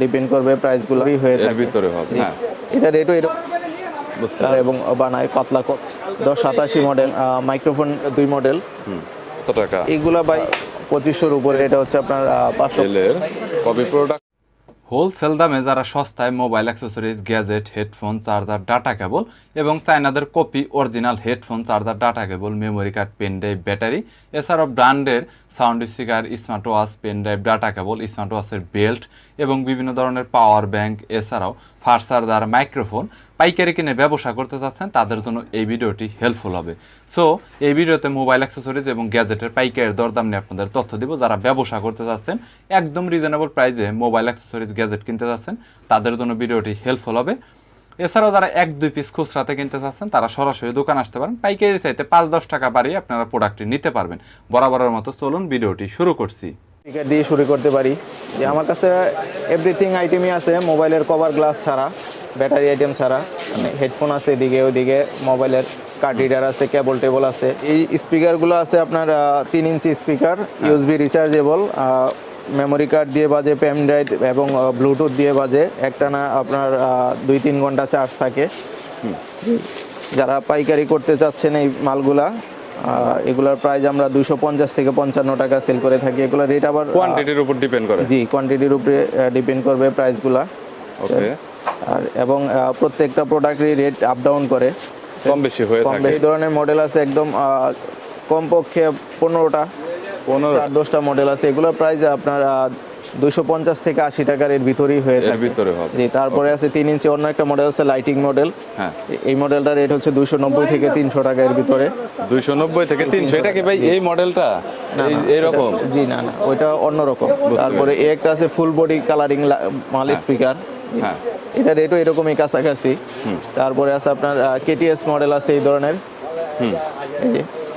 Depend করবে প্রাইসগুলো হয়ে যাবে থাকে। ভিতরে হবে হ্যাঁ। এটা রেটও এরকম এবং বানায় পাতলা কপ দশ সাতাশি মডেল মাইক্রোফোন দুই মডেল কত টাকা? এগুলা বাই পঁচিশশোর উপরে এটা হচ্ছে আপনার পাঁচশো। কপি প্রোডাক্ট হোলসেল দামে যারা সস্তায় mobile accessories, gadget, headphone, charger, data cable এবং চায়নাদের copy, original headphone, charger, data cable, memory card, pen drive, battery, এছাড়াও ব্র্যান্ডের sound speaker smart watch pen drive, data cable smart ওয়াচের belt এবং বিভিন্ন ধরনের power bank, এছাড়াও ফাস্ট চার্জার মাইক্রোফোন পাইকারি কিনে ব্যবসা করতে চাচ্ছেন, তাদের জন্য এই ভিডিওটি হেল্পফুল হবে। সো এই ভিডিওতে মোবাইল অ্যাক্সেসরিজ এবং গ্যাজেটের পাইকারের দরদাম নিয়ে আপনাদের তথ্য দিব। যারা ব্যবসা করতে চাচ্ছেন, একদম রিজনেবল প্রাইসে মোবাইল অ্যাক্সেসরিজ গ্যাজেট কিনতে চাচ্ছেন, তাদের জন্য ভিডিওটি হেল্পফুল হবে। এছাড়াও যারা এক, দুই পিস খুচরাতে কিনতে চাচ্ছেন, তারা সরাসরি দোকান আসতে পারেন। পাইকারি চাইতে পাঁচ, দশ টাকা বাড়িয়ে আপনারা প্রোডাক্টটি নিতে পারবেন। বরাবরের মতো চলুন ভিডিওটি শুরু করছি। স্পিকার দিয়ে শুরু করতে পারি। যে আমার কাছে এভরিথিং আইটেমই আছে মোবাইলের কভার গ্লাস ছাড়া ব্যাটারি আইটেম ছাড়া। মানে হেডফোন আছে এদিকে ওদিকে মোবাইলের কার্ড রিডার আছে কেবল টেবল আছে। এই স্পিকারগুলো আছে আপনার তিন inch speaker USB rechargeable memory card দিয়ে বাজে পেন ড্রাইভ এবং ব্লুটুথ দিয়ে বাজে। একটানা আপনার দুই তিন ঘণ্টা চার্জ থাকে। যারা পাইকারি করতে চাচ্ছেন এই মালগুলা এগুলার প্রাইস আমরা দুইশো পঞ্চাশ থেকে পঞ্চান্ন টাকা সেল করে থাকি। এগুলোর রেট আবার কোয়ান্টিটির উপর ডিপেন্ড করে। জি কোয়ান্টিটির উপরে ডিপেন্ড করবে প্রাইসগুলা ওকে আর এবং প্রত্যেকটা প্রোডাক্টেরই রেট আপ ডাউন করে। কম বেশি হয়ে থাকে। বেশি ধরনের মডেল আছে একদম কমপক্ষে পনেরোটা পনেরো চার দশটা মডেল আছে। এগুলোর প্রাইস আপনার দুইশো পঞ্চাশ থেকে আশি টাকার এর ভিতরেই হয়ে থাকে। ভিতরে হবে। জি তারপরে আছে তিন ইঞ্চি অন্য একটা মডেল আছে লাইটিং মডেল হ্যাঁ। এই মডেলটার রেট হচ্ছে দুইশো নব্বই থেকে তিনশো টাকা এর ভিতরে। দুইশো নব্বই থেকে তিনশো। এটা কি ভাই এই মডেলটা এই- এইরকম জি না না ওইটা অন্যরকম। তারপরে এ একটা আছে ফুল বডি কালারিং মাল স্পিকার হ্যাঁ। এটা রেটও এরকমই কাছাকাছি। তারপরে আছে আপনার কেটিএস মডেল আছে এই ধরনের। হুম।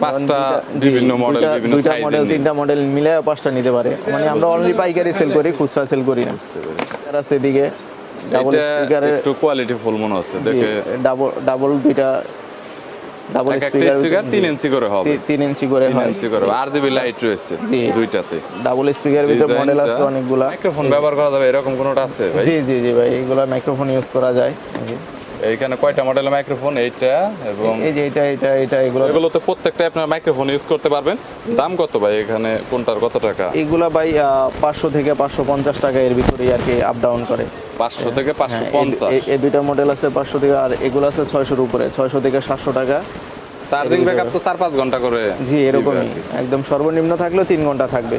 পাঁচটা বিভিন্ন দুইটা- বিভিন্ন দুইটা মডেল তিনটা মডেল মিলে পাঁচটা নিতে পারে। মানে আমরা অনলি পাইকারি সেল করি খুচরা সেল করি না। আর আছে এদিকে ডাবল স্পিকারের একটু কোয়ালিটি ফুল মনে হচ্ছে দেখে ডাবল ডাবল দুইটা ডাবল স্পিকার স্পিকার তিন ইঞ্চি করে হবে। তিন ইঞ্চি করে হয়। ইঞ্চি করে আর জিবি লাইট রয়েছে জি। দুইটাতে। ডাবল স্পিকারের ভিতরে মডেল আছে অনেকগুলা। মাইক্রোফোন ব্যবহার করা যাবে এরকম কোনোটা আছে ভাই? জি জি জি ভাই এইগুলা মাইক্রোফোন ইউজ করা যায়। এইখানে কয়টা মডেলের মাইক্রোফোন এইটা এবং এই যে এটা এটা এটা এগুলো এগুলোতে প্রত্যেকটা আপনার মাইক্রোফোন ইউজ করতে পারবেন। দাম কত ভাই এখানে? কোনটার কত টাকা? এইগুলা ভাই পাঁচশো থেকে পাঁচশো পঞ্চাশ টাকা এর ভিতরেই আর কি আপ ডাউন করে। পাঁচশো থেকে পাঁচশো হ্যাঁ, এই- পঞ্চাশ। এই- দুইটা মডেল আছে পাঁচশো থেকে আর এগুলো আছে ছয়শোর উপরে ছয়শো থেকে সাতশো টাকা। চার্জিং ব্যাকআপ তো চার পাঁচ ঘণ্টা করে জি এরকমই। একদম সর্বনিম্ন থাকলেও তিন ঘণ্টা থাকবে।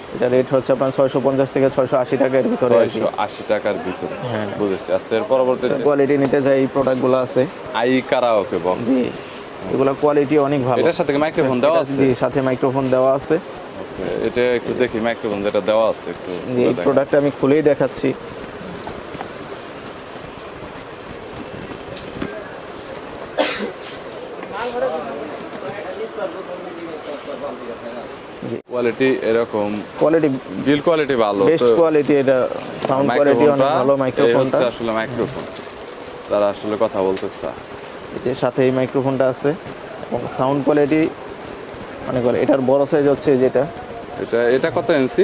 এটা রেট হচ্ছে আপনার ছয়শো পঞ্চাশ থেকে ছয়শো আশি টাকার ভিতরে আর কি। ছয়শো আশি টাকার ভিতরে হ্যাঁ। বুঝেছি। আচ্ছা এর পরবর্তীতে? কোয়ালিটি নিতে যাই এই প্রোডাক্টগুলো আছে আই কারাওকে বক্স জি এগুলো কোয়ালিটি অনেক ভালো। এটার সাথে মাইক্রোফোন দেওয়া আছে? জি সাথে মাইক্রোফোন দেওয়া আছে। এটা একটু দেখি মাইক্রোফোন যেটা দেওয়া আছে একটু এই প্রোডাক্টটা প্রোডাক্ট আমি খুলেই দেখাচ্ছি। কোয়ালিটি এরকম। কোয়ালিটি বিল কোয়ালিটি ভালো বেস্ট কোয়ালিটি এটা সাউন্ড কোয়ালিটি অনেক ভালো মাইক্রোফোনটা আসলে মাইক্রোফোন তারা আসলে কথা বলতে চায়। সাথে এই মাইক্রোফোনটা আছে এবং সাউন্ড কোয়ালিটি অনেক ভালো এটার বড় সাইজ হচ্ছে যেটা। এটা এটা কত ইঞ্চি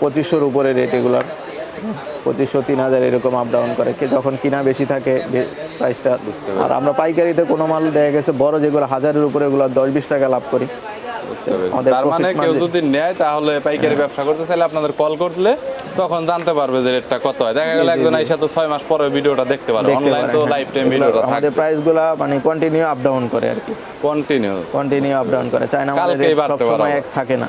পঁচিশশোর উপরে রেট এগুলার। পঁচিশশো তিন হাজার এরকম আপ ডাউন করে। কি- যখন কিনা বেশি থাকে প্রাইসটা আর আমরা পাইকারিতে কোনো মাল দেখা গেছে বড় যেগুলো হাজারের উপরে এগুলো দশ বিশ টাকা লাভ করি। তার মানে কেউ যদি নেয় তাহলে পাইকারি ব্যবসা করতে চাইলে আপনাদের কল করলে তখন জানতে পারবে যে রেটটা কত হয়। দেখা গেল একজন আইসা তো ছয় মাস পরে ভিডিওটা দেখতে পারবে অনলাইন তো হ্যাঁ। লাইফ টাইম ভিডিওটা আমাদের প্রাইসগুলো মানে কন্টিনিউ আপ ডাউন করে আর কি। কন্টিনিউ কন্টিনিউ আপ ডাউন করে। চায়না মালের কালকেই সব সময় এক থাকে না।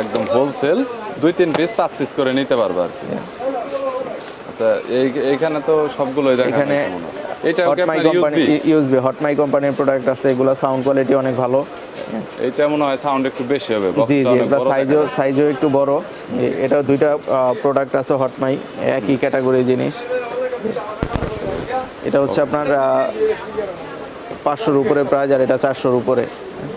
একদম হোলসেল দুই তিন পিস পাঁচ পিস করে নিতে পারবে আর কি। আচ্ছা এই এইখানে তো সবগুলোই দেখা এখানে এটা হটমাই কোম্পানি হটমাই কোম্পানির প্রোডাক্ট আছে এগুলো সাউন্ড কোয়ালিটি অনেক ভালো। এইটা মনে হয় সাউন্ড একটু বেশি হবে জি বক্সটা জি অনেক সাইজও সাইজও একটু বড়। এটা দুইটা প্রোডাক্ট আছে হটমাই একই ক্যাটাগরি জিনিস। এটা হচ্ছে আপনার পাঁচশোর উপরে প্রাইস আর এটা চারশোর উপরে।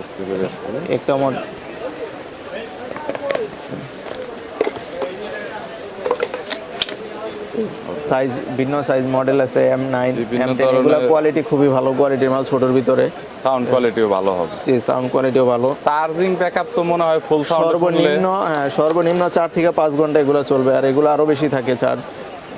বুঝতে পেরেছি। একটা মডেল সাইজ ভিন্ন সাইজ মডেল আছে এম নাইন এগুলো কোয়ালিটি খুবই ভালো কোয়ালিটির মাল ছোটোর ভিতরে। সাউন্ড কোয়ালিটিও ভালো হবে। যে সাউন্ড কোয়ালিটিও ভালো। চার্জিং ব্যাকআপ তো মনে হয় ফুল সর্বনিম্ন হ্যাঁ, সর্বনিম্ন চার থেকে পাঁচ ঘণ্টা এগুলো চলবে আর এগুলো আরও বেশি থাকে চার্জ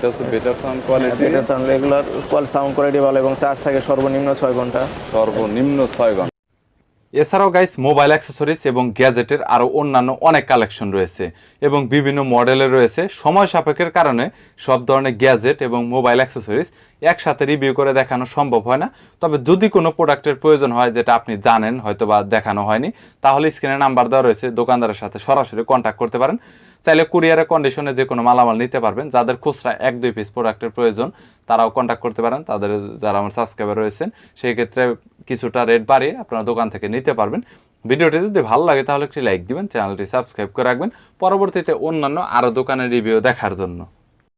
এটা হচ্ছে better sound quality better sound regular কোয়াল sound quality ভালো এবং চার্জ থাকে সর্বনিম্ন ছয় ঘণ্টা। সর্বনিম্ন ছয় ঘণ্টা। এছাড়াও গাইস মোবাইল অ্যাক্সেসরিজ এবং গ্যাজেটের আরও অন্যান্য অনেক কালেকশন রয়েছে এবং বিভিন্ন মডেলের রয়েছে। সময় সাপেক্ষের কারণে সব ধরনের গ্যাজেট এবং মোবাইল অ্যাক্সেসরিজ একসাথে রিভিউ করে দেখানো সম্ভব হয় না। তবে যদি কোনো প্রোডাক্টের প্রয়োজন হয়, যেটা আপনি জানেন হয়তো বা দেখানো হয়নি, তাহলে স্ক্রিনে নাম্বার দেওয়া রয়েছে। দোকানদারের সাথে সরাসরি কন্ট্যাক্ট করতে পারেন। চাইলে কুরিয়ারের কন্ডিশনে যে কোনো মালামাল নিতে পারবেন। যাদের খুচরা এক দুই পিস প্রোডাক্টের প্রয়োজন, তারাও কন্ট্যাক্ট করতে পারেন। তাদের যারা আমার সাবস্ক্রাইবার রয়েছেন, সেই ক্ষেত্রে কিছুটা রেট বাড়িয়ে আপনারা দোকান থেকে নিতে পারবেন। ভিডিওটি যদি ভালো লাগে তাহলে একটি লাইক দিবেন চ্যানেলটি সাবস্ক্রাইব করে রাখবেন। পরবর্তীতে অন্যান্য আরও দোকানের রিভিউ দেখার জন্য।